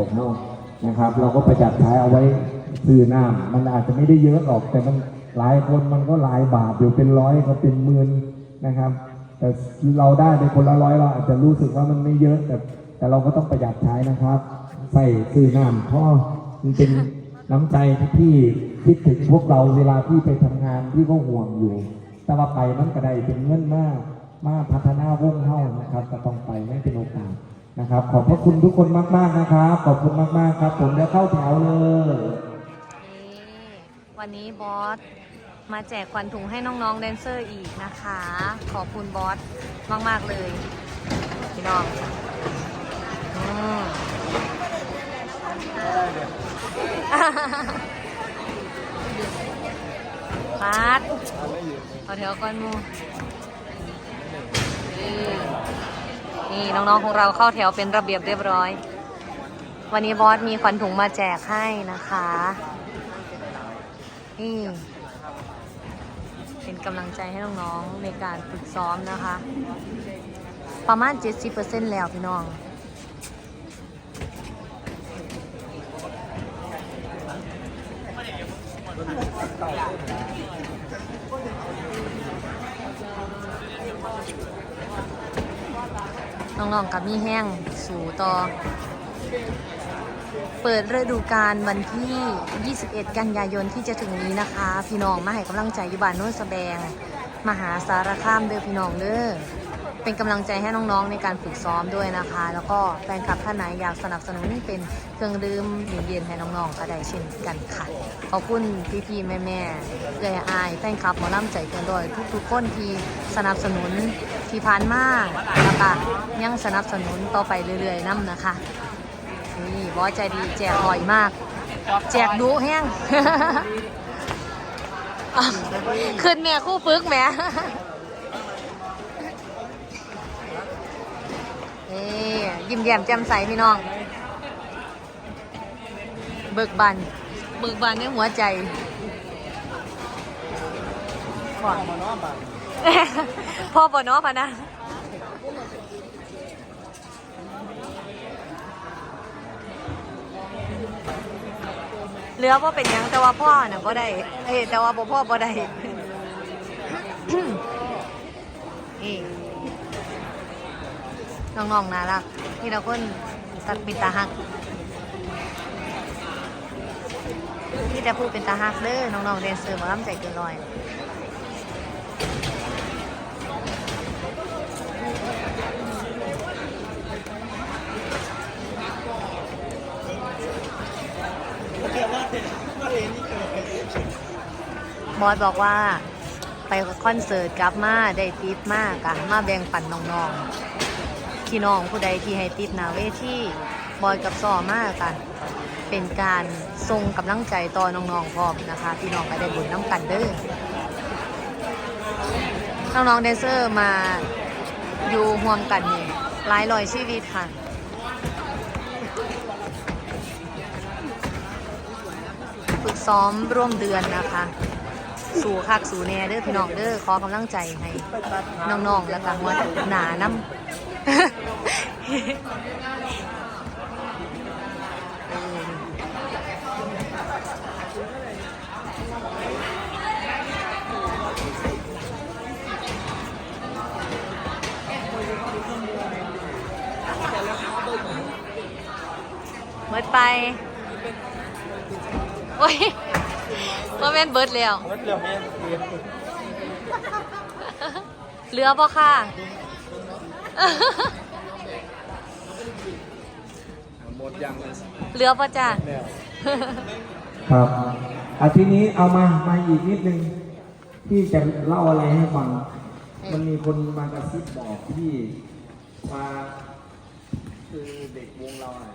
ของเรานะครับ เราก็ประหยัดใช้เอาไว้ซื้อน้ำมันอาจจะไม่ได้เยอะหรอกแต่มันหลายคนมันก็หลายบาทอยู่เป็นร้อยก็เป็นหมื่นนะครับ แต่เราได้ไปคนละร้อยเราอาจจะรู้สึกว่ามันไม่เยอะแต่แต่เราก็ต้องประหยัดใช้นะครับ ใส่ซื้อน้ำเพราะมันเป็นน้ำใจที่คิดถึงพวกเราเวลาที่ไปทำงานที่ก็ห่วงอยู่ แต่ว่าไปมันก็ได้เป็นเงินมาก มาพัฒนาวงเฮ้านะครับก็ต้องไปให้เป็นโอกาส นะครับขอบพระคุณทุกคนมาก ๆนะครับ ขอบคุณมากๆครับ ผมจะเข้าแถวเลยวันนี้บอสมาแจกควันถุงให้น้องๆแดนเซอร์อีกนะคะ ขอบคุณบอสมากๆเลยพี่น้องปัดเอาแถวก่อนมู นี่น้องๆของเราเข้าแถวเป็นระเบียบเรียบร้อย วันนี้บอสมีขวัญถุงมาแจกให้นะคะ นี่ เป็นกำลังใจให้น้องๆในการฝึกซ้อมนะคะ ประมาณ 70%แล้วพี่น้อง น้องๆกับมีแห้งสู่ต่อ เปิดฤดูกาลวันที่ 21 กันยายนที่จะถึงนี้นะคะ พี่น้องมาให้กำลังใจอยู่บ้านโน้นสแบง มหาสารคามเด้อพี่น้องเด้อ เป็นกำลังใจให้น้องๆในการฝึกซ้อมด้วยนะคะ แล้วก็แฟนคลับท่านไหนอยากสนับสนุนเป็นเครื่องดื่มเย็นๆให้น้องๆก็ได้เช่นกันค่ะขอบคุณพี่ๆแม่ๆเอื้ออายแฟนคลับหมอลำใจเกินร้อยทุกๆคนที่สนับสนุนที่ผ่านมาแล้วก็ยังสนับสนุนต่อไปเรื่อยๆนํนะคะนี่บอสใจดีแจกบ่อยมาก แจกดุแห้งขึ้นแม่คู่ฟึกแม่ นี่ยิ้มแย้มแจ่มใสพี่น้อง เบิกบานเบิกบานในหัวใจก่อนพ่อปอน้อพะนะเหลือว่าเป็นยังแต่ว่าพ่อน่ะบ่ได้เอ้แต่ว่าบ่พ่อบ่ได้นี่ น้องๆน่ารักที่เราคนสักเป็นตาหักที่จะพูดเป็นตาหักเด้อน้องๆเดนเซอร์หมาล้ำใจเกินร้อยบอสบอกว่าไปคอนเสิร์ตกลับมาได้ติปมากอะมาแบ่งปันน้องๆ พี่น้องผู้ใดที่ให้ติปหนาเวทีบอยกับซอมากกัน เป็นการทรงกำลังใจต่อน้องๆพร้อมนะคะ พี่น้องก็ได้บุญน้ำกันเด้อน้องๆแดนเซอร์มาอยู่ห่วมกันนี่หลายร้อยชีวิตค่ะฝึกซ้อมร่วมเดือนนะคะ สู่คักสู่แน่เด้อพี่น้องเด้อขอกำลังใจให้ น้องๆ แล้วก็หัวหนาน้ำเบิดไป โอ้ย ว่าแม่นเบิดแล้วรถเร็วแม่เหลือบ่ค่ะ หมดยังเลยเหลือบ่จ้าครับอาทีนี้เอามา มาอีกนิดนึงที่จะเล่าอะไรให้ฟัง มันมีคนมากระซิบบอกที่ว่าคือเด็กวงเราอะ